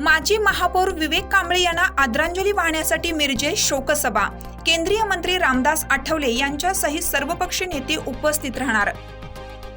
माजी महापौर विवेक कांबळे यांना आदरांजली वाहण्यासाठी मिरजे शोकसभा. केंद्रीय मंत्री रामदास आठवले यांच्यासहित सर्वपक्षीय नेते उपस्थित राहणार.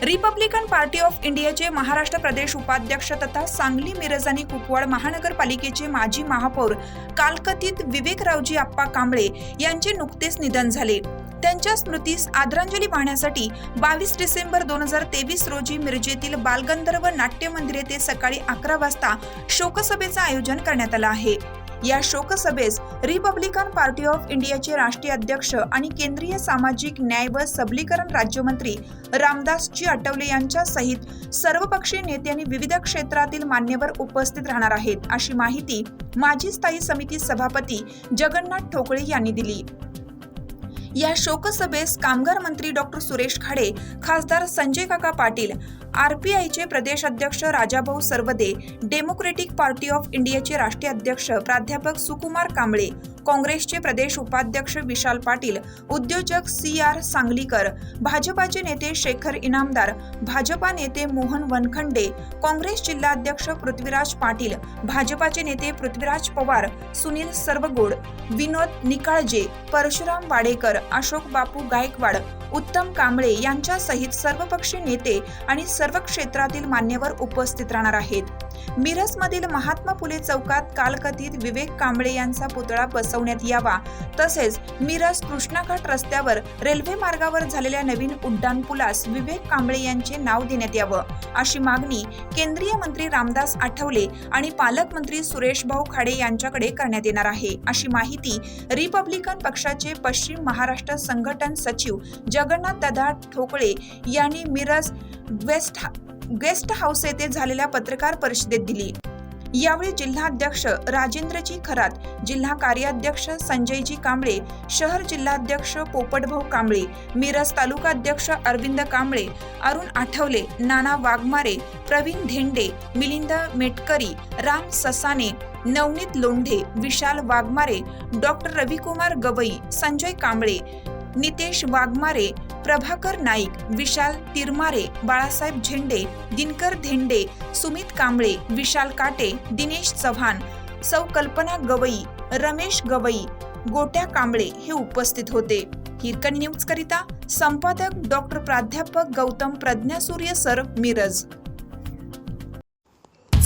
रिपब्लिकन पार्टी ऑफ इंडियाचे महाराष्ट्र प्रदेश उपाध्यक्ष तथा सांगली मिरज आणि कुपवाड महानगरपालिकेचे माजी महापौर कालकथित विवेकरावजी आप्पा कांबळे यांचे नुकतेच निधन झाले. त्यांच्या स्मृतीस आदरांजली वाहण्यासाठी बावीस डिसेंबर दोन हजार तेवीस रोजी मिरजेतील बालगंधर्व नाट्य मंदिर येथे सकाळी अकरा वाजता शोकसभेचं आयोजन करण्यात आलं आहे. या शोकसभेस रिपब्लिकन पार्टी ऑफ इंडियाचे राष्ट्रीय अध्यक्ष आणि केंद्रीय सामाजिक न्याय व सबलीकरण राज्यमंत्री रामदासजी आठवले यांच्या सहित सर्वपक्षीय नेत्यांनी विविध क्षेत्रातील मान्यवर उपस्थित राहणार आहेत अशी माहिती माजी स्थायी समिती सभापती जगन्नाथ ठोकळे यांनी दिली. या शोकसभेस कामगार मंत्री डॉक्टर सुरेश खाडे खासदार संजय काका पाटील आरपीआयचे प्रदेश अध्यक्ष Rajabhau Sarvade democratic party of इंडियाचे राष्ट्रीय अध्यक्ष प्राध्यापक सुकुमार कांबळे काँग्रेसचे प्रदेश उपाध्यक्ष विशाल पाटील उद्योजक सी आर सांगलीकर भाजपाचे नेते शेखर इनामदार भाजपा नेते मोहन वनखंडे काँग्रेस जिल्हाध्यक्ष पृथ्वीराज पाटील भाजपाचे नेते पृथ्वीराज पवार सुनील सर्वगोड विनोद निकाळजे परशुराम वाडेकर अशोक बापू गायकवाड उत्तम कांबळे यांच्यासहित सर्वपक्षीय नेते आणि सर्व क्षेत्रातील मान्यवर उपस्थित राहणार आहेत. मिरजमधील महात्मा फुले चौकात कालकथित विवेक कांबळे यांचा पुतळा बसवण्यात यावा. तसेच मिरज कृष्णाघाट रस्त्यावर रेल्वे मार्गावर झालेल्या नवीन उड्डाण पुलास विवेक कांबळे यांचे नाव देण्यात यावं अशी मागणी केंद्रीय मंत्री रामदास आठवले आणि पालकमंत्री सुरेश भाऊ खाडे यांच्याकडे करण्यात येणार आहे अशी माहिती रिपब्लिकन पक्षाचे पश्चिम महाराष्ट्र संघटन सचिव जगन्नाथ दादा ठोकळे यांनी मिरज वेस्ट गेस्ट हाऊस येथे झालेल्या पत्रकार परिषदेत दिली. यावेळी जिल्हाध्यक्ष राजेंद्रजी खरात जिल्हा कार्याध्यक्ष संजयजी कांबळे शहर जिल्हाध्यक्ष पोपटभाऊ कांबळे मिरज तालुकाध्यक्ष अरविंद कांबळे अरुण आठवले नाना वाघमारे प्रवीण धेंडे मिलिंद मेटकरी राम ससाने नवनीत लोंढे विशाल वाघमारे डॉक्टर रविकुमार गवई संजय कांबळे नितेश वाघमारे प्रभाकर नाईक विशाल तिरमारे बाळासाहेब झेंडे दिनकर धेंडे सुमित कांबळे विशाल काटे दिनेश चव्हाण सौ कल्पना गवई रमेश गवई गोट्या कांबळे हे उपस्थित होते. हिरकन न्यूज करिता संपादक डॉक्टर प्राध्यापक गौतम प्रज्ञासूर्य सर मिरज.